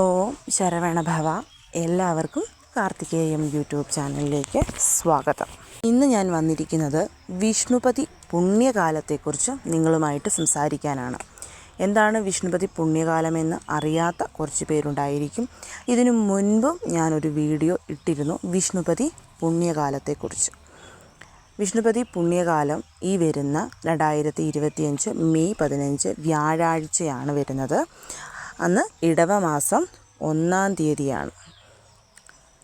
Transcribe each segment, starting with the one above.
ഓം ശരവണ ഭവ. എല്ലാവർക്കും കാർത്തികേയം യൂട്യൂബ് ചാനലിലേക്ക് സ്വാഗതം. ഇന്ന് ഞാൻ വന്നിരിക്കുന്നത് വിഷ്ണുപതി പുണ്യകാലത്തെക്കുറിച്ച് നിങ്ങളുമായിട്ട് സംസാരിക്കാനാണ്. എന്താണ് വിഷ്ണുപതി പുണ്യകാലമെന്ന് അറിയാത്ത കുറച്ച് പേരുണ്ടായിരിക്കും. ഇതിനു മുൻപും ഞാനൊരു വീഡിയോ ഇട്ടിരുന്നു വിഷ്ണുപതി പുണ്യകാലത്തെക്കുറിച്ച്. വിഷ്ണുപതി പുണ്യകാലം ഈ വരുന്ന രണ്ടായിരത്തി ഇരുപത്തിയഞ്ച് മെയ് പതിനഞ്ച് വ്യാഴാഴ്ചയാണ് വരുന്നത്. അന്ന് ഇടവമാസം ഒന്നാം തീയതിയാണ്.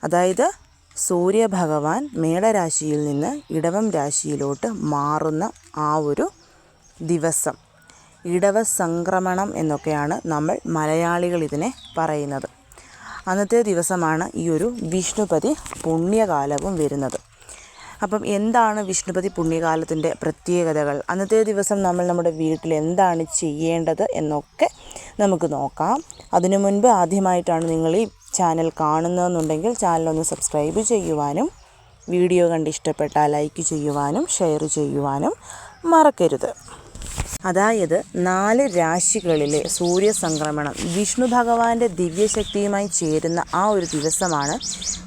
അതായത് സൂര്യഭഗവാൻ മേടരാശിയിൽ നിന്ന് ഇടവം രാശിയിലോട്ട് മാറുന്ന ആ ഒരു ദിവസം. ഇടവ സംക്രമണം എന്നൊക്കെയാണ് നമ്മൾ മലയാളികൾ ഇതിനെ പറയുന്നത്. അന്നത്തെ ദിവസമാണ് ഈ ഒരു വിഷ്ണുപതി പുണ്യകാലവും വരുന്നത്. അപ്പം എന്താണ് വിഷ്ണുപതി പുണ്യകാലത്തിന്റെ പ്രത്യേകതകൾ? അന്നത്തെ ദിവസം നമ്മൾ നമ്മുടെ വീട്ടിൽ എന്താണ് ചെയ്യേണ്ടത് എന്നൊക്കെ നമുക്ക് നോക്കാം. അതിനു മുൻപ് ആദ്യമായിട്ടാണ് നിങ്ങൾ ഈ ചാനൽ കാണുന്നതെന്നുണ്ടെങ്കിൽ ചാനലൊന്ന് സബ്സ്ക്രൈബ് ചെയ്യുവാനും വീഡിയോ കണ്ട് ഇഷ്ടപ്പെട്ടാൽ ലൈക്ക് ചെയ്യുവാനും ഷെയർ ചെയ്യുവാനും മറക്കരുത്. അതായത് നാല് രാശികളിലെ സൂര്യസംക്രമണം വിഷ്ണു ഭഗവാന്റെ ദിവ്യശക്തിയുമായി ചേരുന്ന ആ ഒരു ദിവസമാണ്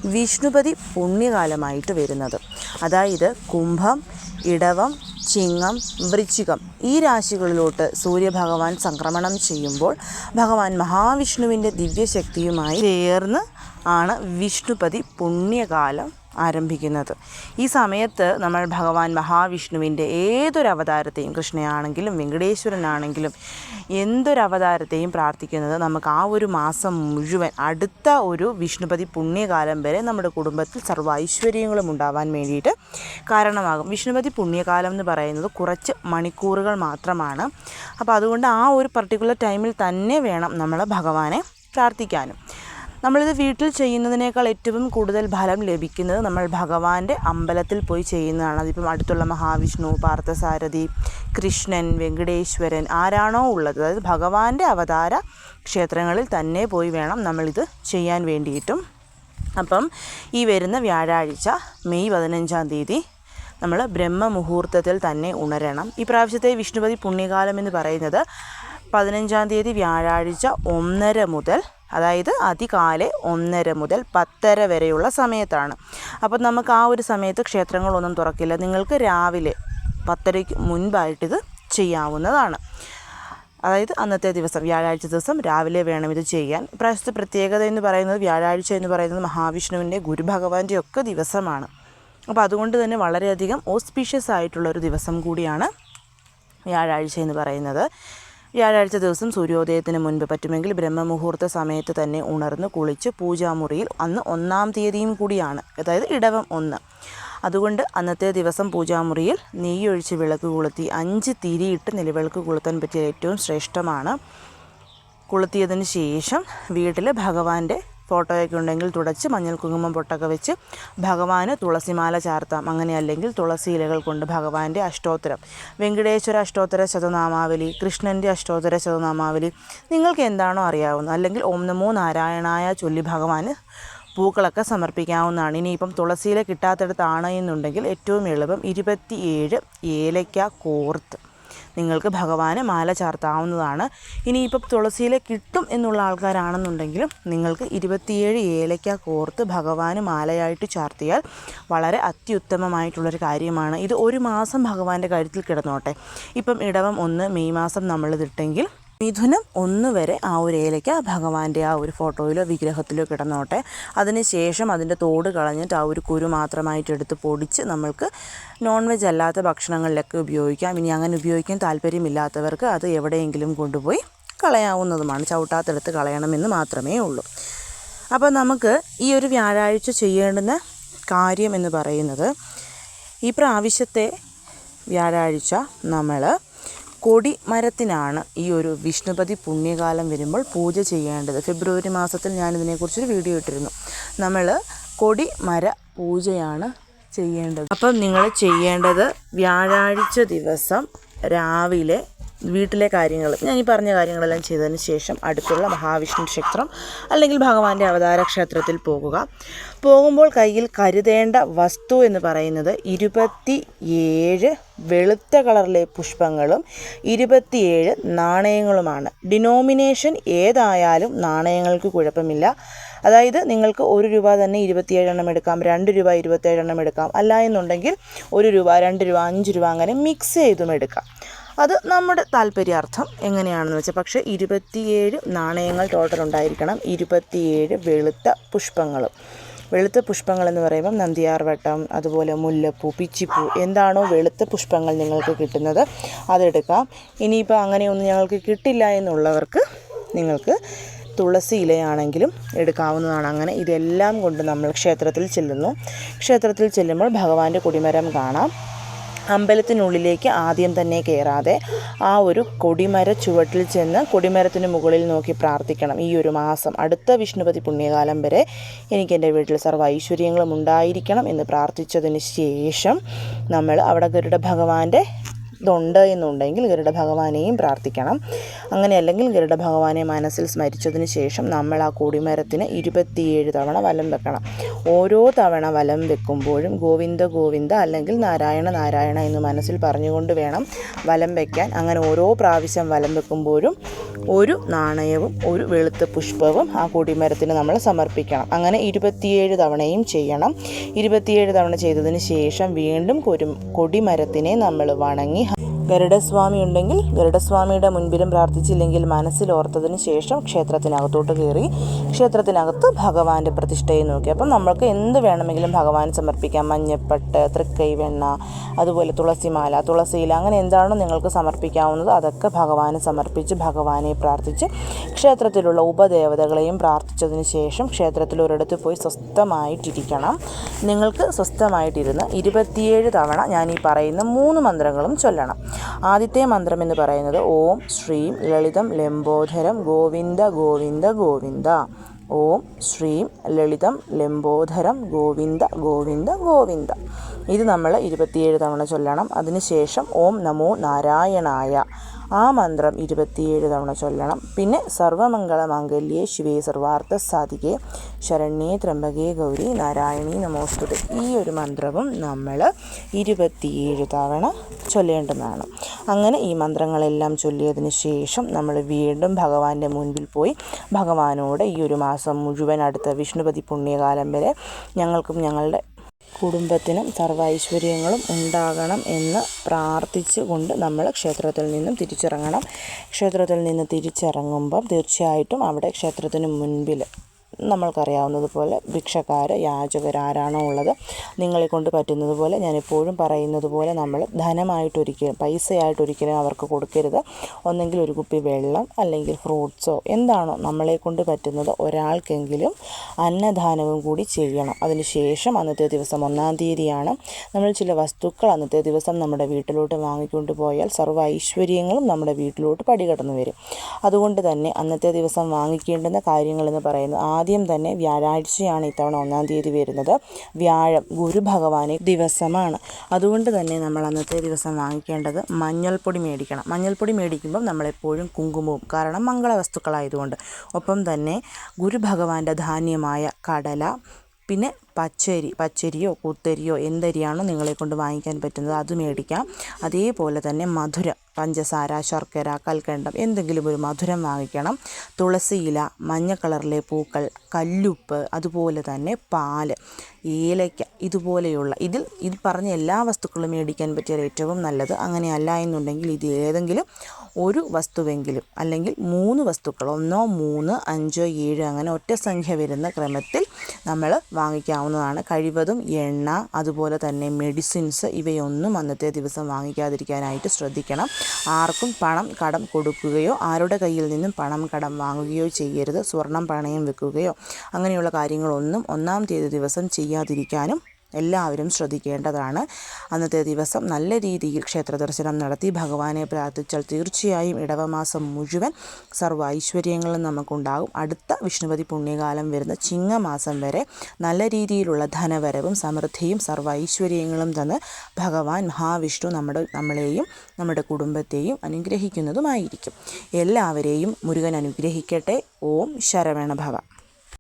വിഷ്ണുപതി പുണ്യകാലമായിട്ട് വരുന്നത്. അതായത് കുംഭം ഇടവം ചിങ്ങം വൃശ്ചികം ഈ രാശികളിലോട്ട് സൂര്യഭഗവാൻ സംക്രമണം ചെയ്യുമ്പോൾ ഭഗവാൻ മഹാവിഷ്ണുവിന്റെ ദിവ്യശക്തിയുമായി ചേർന്ന് ആണ് വിഷ്ണുപതി പുണ്യകാലം ആരംഭിക്കുന്നത്. ഈ സമയത്ത് നമ്മൾ ഭഗവാൻ മഹാവിഷ്ണുവിന്റെ ഏതൊരവതാരത്തെയും കൃഷ്ണയാണെങ്കിലും വെങ്കടേശ്വരനാണെങ്കിലും എന്തൊരവതാരത്തെയും പ്രാർത്ഥിക്കുന്നത് നമുക്ക് ആ ഒരു മാസം മുഴുവൻ അടുത്ത ഒരു വിഷ്ണുപതി പുണ്യകാലം വരെ നമ്മുടെ കുടുംബത്തിൽ സർവ ഐശ്വര്യങ്ങളും ഉണ്ടാവാൻ വേണ്ടിയിട്ട് കാരണമാകും. വിഷ്ണുപതി പുണ്യകാലം എന്ന് പറയുന്നത് കുറച്ച് മണിക്കൂറുകൾ മാത്രമാണ്. അപ്പോൾ അതുകൊണ്ട് ആ ഒരു പർട്ടിക്കുലർ ടൈമിൽ തന്നെ വേണം നമ്മൾ ഭഗവാനെ പ്രാർത്ഥിക്കാനും. നമ്മളിത് വീട്ടിൽ ചെയ്യുന്നതിനേക്കാൾ ഏറ്റവും കൂടുതൽ ഫലം ലഭിക്കുന്നത് നമ്മൾ ഭഗവാന്റെ അമ്പലത്തിൽ പോയി ചെയ്യുന്നതാണ്. അതിപ്പം അടുത്തുള്ള മഹാവിഷ്ണു പാർത്ഥസാരഥി കൃഷ്ണൻ വെങ്കടേശ്വരൻ ആരാണോ ഉള്ളത്. അതായത് ഭഗവാന്റെ അവതാര ക്ഷേത്രങ്ങളിൽ തന്നെ പോയി വേണം നമ്മളിത് ചെയ്യാൻ വേണ്ടിയിട്ടും. അപ്പം ഈ വരുന്ന വ്യാഴാഴ്ച മെയ് പതിനഞ്ചാം തീയതി നമ്മൾ ബ്രഹ്മമുഹൂർത്തത്തിൽ തന്നെ ഉണരണം. ഈ പ്രാവശ്യത്തെ വിഷ്ണുപതി പുണ്യകാലം എന്ന് പറയുന്നത് പതിനഞ്ചാം തീയതി വ്യാഴാഴ്ച ഒന്നര മുതൽ അതായത് അതികാലെ ഒന്നര മുതൽ പത്തര വരെയുള്ള സമയത്താണ്. അപ്പോൾ നമുക്ക് ആ ഒരു സമയത്ത് ക്ഷേത്രങ്ങളൊന്നും തുറക്കില്ല. നിങ്ങൾക്ക് രാവിലെ പത്തരയ്ക്ക് മുൻപായിട്ടിത് ചെയ്യാവുന്നതാണ്. അതായത് അന്നത്തെ ദിവസം വ്യാഴാഴ്ച ദിവസം രാവിലെ വേണം ഇത് ചെയ്യാൻ. ഇപ്രാവശ്യത്തെ പ്രത്യേകത എന്ന് പറയുന്നത് വ്യാഴാഴ്ച എന്ന് പറയുന്നത് മഹാവിഷ്ണുവിന്റെ ഗുരുഭഗവാന്റെ ഒക്കെ ദിവസമാണ്. അപ്പോൾ അതുകൊണ്ട് തന്നെ വളരെയധികം ഓസ്പീഷ്യസ് ആയിട്ടുള്ള ഒരു ദിവസം കൂടിയാണ് വ്യാഴാഴ്ച എന്ന് പറയുന്നത്. വ്യാഴാഴ്ച ദിവസം സൂര്യോദയത്തിന് മുൻപ് പറ്റുമെങ്കിൽ ബ്രഹ്മമുഹൂർത്ത സമയത്ത് തന്നെ ഉണർന്ന് കുളിച്ച് പൂജാമുറിയിൽ അന്ന് ഒന്നാം തീയതിയും കൂടിയാണ് അതായത് ഇടവം ഒന്ന്. അതുകൊണ്ട് അന്നത്തെ ദിവസം പൂജാമുറിയിൽ നെയ്യൊഴിച്ച് വിളക്ക് കൊളുത്തി അഞ്ച് തിരിയിട്ട് നിലവിളക്ക് കൊളുത്താൻ പറ്റിയ ഏറ്റവും ശ്രേഷ്ഠമാണ്. കൊളുത്തിയതിന് ശേഷം വീട്ടിൽ ഭഗവാന്റെ ഫോട്ടോയൊക്കെ ഉണ്ടെങ്കിൽ തുടച്ച് മഞ്ഞൾ കുങ്കുമം പൊട്ടൊക്കെ വെച്ച് ഭഗവാന് തുളസിമാല ചാർത്താം. അങ്ങനെ അല്ലെങ്കിൽ തുളസി ഇലകൾ കൊണ്ട് ഭഗവാന്റെ അഷ്ടോത്തരം. വെങ്കടേശ്വര അഷ്ടോത്തര ശതനാമാവലി കൃഷ്ണന്റെ അഷ്ടോത്തര ശതനാമാവലി നിങ്ങൾക്ക് എന്താണോ അറിയാവുന്ന അല്ലെങ്കിൽ ഓം നമോ നാരായണായ ചൊല്ലി ഭഗവാന് പൂക്കളൊക്കെ സമർപ്പിക്കാവുന്നതാണ്. ഇനിയിപ്പം തുളസിയില കിട്ടാത്തിടത്താണ് എന്നുണ്ടെങ്കിൽ ഏറ്റവും എളുപ്പം ഇരുപത്തിയേഴ് ഏലയ്ക്ക കോർത്ത്. നിങ്ങൾക്ക് ഭഗവാന് മാല ചാർത്താവുന്നതാണ്. ഇനിയിപ്പം തുളസിയില കിട്ടും എന്നുള്ള ആൾക്കാരാണെന്നുണ്ടെങ്കിലും നിങ്ങൾക്ക് ഇരുപത്തിയേഴ് ഏലയ്ക്ക കോർത്ത് ഭഗവാന് മാലയായിട്ട് ചാർത്തിയാൽ വളരെ അത്യുത്തമമായിട്ടുള്ളൊരു കാര്യമാണ്. ഇത് ഒരു മാസം ഭഗവാന്റെ കഴുത്തിൽ കിടന്നോട്ടെ. ഇപ്പം ഇടവം ഒന്ന് മെയ് മാസം നമ്മളിതിട്ടെങ്കിൽ മിഥുനം ഒന്ന് വരെ ആ ഒരു ഏലയ്ക്ക ഭഗവാന്റെ ആ ഒരു ഫോട്ടോയിലോ വിഗ്രഹത്തിലോ കിടന്നോട്ടെ. അതിനുശേഷം അതിന്റെ തോട് കളഞ്ഞിട്ട് ആ ഒരു കുരു മാത്രമായിട്ട് എടുത്ത് പൊടിച്ച് നമ്മൾക്ക് നോൺ വെജ് അല്ലാത്ത ഭക്ഷണങ്ങളിലൊക്കെ ഉപയോഗിക്കാം. ഇനി അങ്ങനെ ഉപയോഗിക്കാൻ താല്പര്യമില്ലാത്തവർക്ക് അത് എവിടെയെങ്കിലും കൊണ്ടുപോയി കളയാവുന്നതുമാണ്. ചവിട്ടാത്തെടുത്ത് കളയണമെന്ന് മാത്രമേ ഉള്ളൂ. അപ്പോൾ നമുക്ക് ഈ ഒരു വ്യാഴാഴ്ച ചെയ്യേണ്ടുന്ന കാര്യം എന്ന് പറയുന്നത് ഈ പ്രാവശ്യത്തെ വ്യാഴാഴ്ച നമ്മൾ കൊടി മരത്തിനാണ് ഈ ഒരു വിഷ്ണുപതി പുണ്യകാലം വരുമ്പോൾ പൂജ ചെയ്യേണ്ടത്. ഫെബ്രുവരി മാസത്തിൽ ഞാൻ ഇതിനെക്കുറിച്ചൊരു വീഡിയോ ഇട്ടിരുന്നു. നമ്മൾ കൊടി മര പൂജയാണ് ചെയ്യേണ്ടത്. അപ്പം നിങ്ങൾ ചെയ്യേണ്ടത് വ്യാഴാഴ്ച ദിവസം രാവിലെ വീട്ടിലെ കാര്യങ്ങൾ ഞാൻ ഈ പറഞ്ഞ കാര്യങ്ങളെല്ലാം ചെയ്തതിന് ശേഷം അടുത്തുള്ള മഹാവിഷ്ണു ക്ഷേത്രം അല്ലെങ്കിൽ ഭഗവാന്റെ അവതാര ക്ഷേത്രത്തിൽ പോകുക. പോകുമ്പോൾ കയ്യിൽ കരുതേണ്ട വസ്തു എന്ന് പറയുന്നത് ഇരുപത്തി ഏഴ് വെളുത്ത കളറിലെ പുഷ്പങ്ങളും ഇരുപത്തിയേഴ് നാണയങ്ങളുമാണ്. ഡിനോമിനേഷൻ ഏതായാലും നാണയങ്ങൾക്ക് കുഴപ്പമില്ല. അതായത് നിങ്ങൾക്ക് ഒരു രൂപ തന്നെ ഇരുപത്തിയേഴെണ്ണം എടുക്കാം രണ്ട് രൂപ ഇരുപത്തേഴെണ്ണം എടുക്കാം. അല്ല എന്നുണ്ടെങ്കിൽ ഒരു രൂപ രണ്ട് രൂപ അഞ്ച് രൂപ അങ്ങനെ മിക്സ് ചെയ്തും എടുക്കാം. അത് നമ്മുടെ താല്പര്യാർത്ഥം എങ്ങനെയാണെന്ന് വെച്ചാൽ പക്ഷേ ഇരുപത്തിയേഴ് നാണയങ്ങൾ ടോട്ടൽ ഉണ്ടായിരിക്കണം. ഇരുപത്തിയേഴ് വെളുത്ത പുഷ്പങ്ങളും. വെളുത്ത പുഷ്പങ്ങൾ എന്ന് പറയുമ്പം നന്ദിയാർവട്ടം അതുപോലെ മുല്ലപ്പൂ പിച്ചിപ്പൂ എന്താണോ വെളുത്ത പുഷ്പങ്ങൾ നിങ്ങൾക്ക് കിട്ടുന്നത് അതെടുക്കാം. ഇനിയിപ്പോൾ അങ്ങനെയൊന്നും ഞങ്ങൾക്ക് കിട്ടില്ല എന്നുള്ളവർക്ക് നിങ്ങൾക്ക് തുളസി ഇലയാണെങ്കിലും എടുക്കാവുന്നതാണ്. അങ്ങനെ ഇതെല്ലാം കൊണ്ട് നമ്മൾ ക്ഷേത്രത്തിൽ ചെല്ലുന്നു. ക്ഷേത്രത്തിൽ ചെല്ലുമ്പോൾ ഭഗവാന്റെ കൊടിമരം കാണാം. അമ്പലത്തിനുള്ളിലേക്ക് ആദ്യം തന്നെ കയറാതെ ആ ഒരു കൊടിമര ചുവട്ടിൽ ചെന്ന് കൊടിമരത്തിന് മുകളിൽ നോക്കി പ്രാർത്ഥിക്കണം. ഈ ഒരു മാസം അടുത്ത വിഷ്ണുപതി പുണ്യകാലം വരെ എനിക്ക് എന്റെ വീട്ടിൽ സർവ ഐശ്വര്യങ്ങളും ഉണ്ടായിരിക്കണം എന്ന് പ്രാർത്ഥിച്ചതിന് ശേഷം നമ്മൾ അവിടെ ഗരുഡ ഭഗവാന്റെ ഇതുണ്ട് എന്നുണ്ടെങ്കിൽ ഗരുഡ ഭഗവാനെയും പ്രാർത്ഥിക്കണം. അങ്ങനെ അല്ലെങ്കിൽ ഗരുഡ ഭഗവാനെ മനസ്സിൽ സ്മരിച്ചതിന് ശേഷം നമ്മൾ ആ കൊടിമരത്തിന് ഇരുപത്തിയേഴ് തവണ വലം വെക്കണം. ഓരോ തവണ വലം വെക്കുമ്പോഴും ഗോവിന്ദ ഗോവിന്ദ അല്ലെങ്കിൽ നാരായണ നാരായണ എന്ന് മനസ്സിൽ പറഞ്ഞുകൊണ്ട് വേണം വലം വെക്കാൻ. അങ്ങനെ ഓരോ പ്രാവശ്യം വലം വെക്കുമ്പോഴും ഒരു നാണയവും ഒരു വെളുത്ത പുഷ്പവും ആ കൊടിമരത്തിന് നമ്മൾ സമർപ്പിക്കണം. അങ്ങനെ ഇരുപത്തിയേഴ് തവണയും ചെയ്യണം. ഇരുപത്തിയേഴ് തവണ ചെയ്തതിന് ശേഷം വീണ്ടും കൊടിമരത്തിനെ നമ്മൾ വണങ്ങി ഗരുഡസ്വാമി ഉണ്ടെങ്കിൽ ഗരുഡസ്വാമിയുടെ മുൻപിലും പ്രാർത്ഥിച്ചില്ലെങ്കിൽ മനസ്സിൽ ഓർത്തതിന് ശേഷം ക്ഷേത്രത്തിനകത്തോട്ട് കയറി ക്ഷേത്രത്തിനകത്ത് ഭഗവാന്റെ പ്രതിഷ്ഠയെ നോക്കി. അപ്പം നമ്മൾക്ക് എന്ത് വേണമെങ്കിലും ഭഗവാൻ സമർപ്പിക്കാം. മഞ്ഞപ്പട്ട് തൃക്കൈ വെണ്ണ അതുപോലെ തുളസിമാല തുളസിയില അങ്ങനെ എന്താണോ നിങ്ങൾക്ക് സമർപ്പിക്കാവുന്നത് അതൊക്കെ ഭഗവാന് സമർപ്പിച്ച് ഭഗവാനെ പ്രാർത്ഥിച്ച് ക്ഷേത്രത്തിലുള്ള ഉപദേവതകളെയും പ്രാർത്ഥിച്ചതിന് ശേഷം ക്ഷേത്രത്തിൽ ഒരിടത്ത് പോയി സ്വസ്ഥമായിട്ടിരിക്കണം. നിങ്ങൾക്ക് സ്വസ്ഥമായിട്ടിരുന്ന് ഇരുപത്തിയേഴ് തവണ ഞാൻ ഈ പറയുന്ന മൂന്ന് മന്ത്രങ്ങളും ചൊല്ലണം. ആദ്യത്തെ മന്ത്രം എന്ന് പറയുന്നത് ഓം ശ്രീം ലളിതം ലംബോധരം ഗോവിന്ദ ഗോവിന്ദ ഗോവിന്ദ. ഓം ശ്രീം ലളിതം ലംബോധരം ഗോവിന്ദ ഗോവിന്ദ ഗോവിന്ദ. ഇത് നമ്മൾ ഇരുപത്തിയേഴ് തവണ ചൊല്ലണം. അതിനുശേഷം ഓം നമോ നാരായണായ. ആ മന്ത്രം ഇരുപത്തിയേഴ് തവണ ചൊല്ലണം. പിന്നെ സർവമംഗള മാംഗല്യേ ശിവേ സർവാർത്ഥ സാധികേ. ശരണ്യേ ത്രംബകേ ഗൗരി നാരായണി നമോസ്തുതി. ഈ ഒരു മന്ത്രവും നമ്മൾ ഇരുപത്തിയേഴ് തവണ ചൊല്ലേണ്ടതാണ്. അങ്ങനെ ഈ മന്ത്രങ്ങളെല്ലാം ചൊല്ലിയതിന് ശേഷം നമ്മൾ വീണ്ടും ഭഗവാന്റെ മുൻപിൽ പോയി ഭഗവാനോട് ഈ ഒരു മാസം മുഴുവൻ അടുത്ത വിഷ്ണുപതി പുണ്യകാലം വരെ ഞങ്ങൾക്കും ഞങ്ങളുടെ കുടുംബത്തിനും സർവൈശ്വര്യങ്ങളും ഉണ്ടാകണം എന്ന് പ്രാർത്ഥിച്ചു കൊണ്ട് നമ്മൾ ക്ഷേത്രത്തിൽ നിന്നും തിരിച്ചിറങ്ങണം. ക്ഷേത്രത്തിൽ നിന്ന് തിരിച്ചിറങ്ങുമ്പം തീർച്ചയായിട്ടും അവിടെ ക്ഷേത്രത്തിന് മുൻപിൽ നമ്മൾക്കറിയാവുന്നതുപോലെ ഭിക്ഷക്കാർ യാചകർ ആരാണോ ഉള്ളത്. നിങ്ങളെ കൊണ്ട് പറ്റുന്നത് പോലെ ഞാൻ എപ്പോഴും പറയുന്നത് പോലെ നമ്മൾ ധനമായിട്ടൊരിക്കലും പൈസയായിട്ടൊരിക്കലും അവർക്ക് കൊടുക്കരുത്. ഒന്നെങ്കിൽ ഒരു കുപ്പി വെള്ളം അല്ലെങ്കിൽ ഫ്രൂട്ട്സോ എന്താണോ നമ്മളെ കൊണ്ട് പറ്റുന്നത് ഒരാൾക്കെങ്കിലും അന്നദാനവും കൂടി ചെയ്യണം. അതിനുശേഷം അന്നത്തെ ദിവസം ഒന്നാം തീയതിയാണ്. നമ്മൾ ചില വസ്തുക്കൾ അന്നത്തെ ദിവസം നമ്മുടെ വീട്ടിലോട്ട് വാങ്ങിക്കൊണ്ട് പോയാൽ സർവ ഐശ്വര്യങ്ങളും നമ്മുടെ വീട്ടിലോട്ട് പടികടന്നു വരും. അതുകൊണ്ട് തന്നെ അന്നത്തെ ദിവസം വാങ്ങിക്കേണ്ടുന്ന കാര്യങ്ങളെന്ന് പറയുന്നത് ആദ്യം തന്നെ വ്യാഴാഴ്ചയാണ് ഇത്തവണ ഒന്നാം തീയതി വരുന്നത്. വ്യാഴം ഗുരു ഭഗവാനെ ദിവസമാണ്. അതുകൊണ്ട് തന്നെ നമ്മൾ അന്നത്തെ ദിവസം വാങ്ങിക്കേണ്ടത് മഞ്ഞൾപ്പൊടി മേടിക്കണം. മഞ്ഞൾപ്പൊടി മേടിക്കുമ്പം നമ്മളെപ്പോഴും കുങ്കുമവും കാരണം മംഗളവസ്തുക്കളായതുകൊണ്ട്. ഒപ്പം തന്നെ ഗുരു ഭഗവാന്റെ ധാന്യമായ കടല പിന്നെ പച്ചരി പച്ചരിയോ കുത്തരിയോ എന്തരിയാണോ നിങ്ങളെ കൊണ്ട് വാങ്ങിക്കാൻ പറ്റുന്നത് അത് മേടിക്കാം. അതേപോലെ തന്നെ മധുരം പഞ്ചസാര ശർക്കര കൽക്കണ്ടം എന്തെങ്കിലും ഒരു മധുരം വാങ്ങിക്കണം. തുളസിയില മഞ്ഞ കളറിലെ പൂക്കൾ കല്ലുപ്പ് അതുപോലെ തന്നെ പാൽ ഏലയ്ക്ക ഇതുപോലെയുള്ള ഇതിൽ ഇത് പറഞ്ഞ എല്ലാ വസ്തുക്കളും മേടിക്കാൻ പറ്റിയാൽ ഏറ്റവും നല്ലത്. അങ്ങനെയല്ല എന്നുണ്ടെങ്കിൽ ഇത് ഏതെങ്കിലും ഒരു വസ്തുവെങ്കിലും അല്ലെങ്കിൽ മൂന്ന് വസ്തുക്കൾ ഒന്നോ മൂന്ന് അഞ്ചോ ഏഴോ അങ്ങനെ ഒറ്റ സംഖ്യ വരുന്ന ക്രമത്തിൽ നമ്മൾ വാങ്ങിക്കാവുന്നതാണ്. കഴിവതും എണ്ണ അതുപോലെ തന്നെ മെഡിസിൻസ് ഇവയൊന്നും അന്നത്തെ ദിവസം വാങ്ങിക്കാതിരിക്കാനായിട്ട് ശ്രദ്ധിക്കണം. ആർക്കും പണം കടം കൊടുക്കുകയോ ആരുടെ കയ്യിൽ നിന്നും പണം കടം വാങ്ങുകയോ ചെയ്യരുത്. സ്വർണം പണയം വെക്കുകയോ അങ്ങനെയുള്ള കാര്യങ്ങളൊന്നും ഒന്നാം തീയതി ദിവസം ചെയ്യാതിരിക്കാനും എല്ലാവരും ശ്രദ്ധിക്കേണ്ടതാണ്. അന്നത്തെ ദിവസം നല്ല രീതിയിൽ ക്ഷേത്ര ദർശനം നടത്തി ഭഗവാനെ പ്രാർത്ഥിച്ചാൽ തീർച്ചയായും ഇടവമാസം മുഴുവൻ സർവ ഐശ്വര്യങ്ങളും നമുക്കുണ്ടാകും. അടുത്ത വിഷ്ണുപതി പുണ്യകാലം വരുന്ന ചിങ്ങമാസം വരെ നല്ല രീതിയിലുള്ള ധനവരവും സമൃദ്ധിയും സർവ ഐശ്വര്യങ്ങളും തന്ന് ഭഗവാൻ മഹാവിഷ്ണു നമ്മുടെ നമ്മളെയും നമ്മുടെ കുടുംബത്തെയും അനുഗ്രഹിക്കുന്നതുമായിരിക്കും. എല്ലാവരെയും മുരുകൻ അനുഗ്രഹിക്കട്ടെ. ഓം ശരവണ ഭവ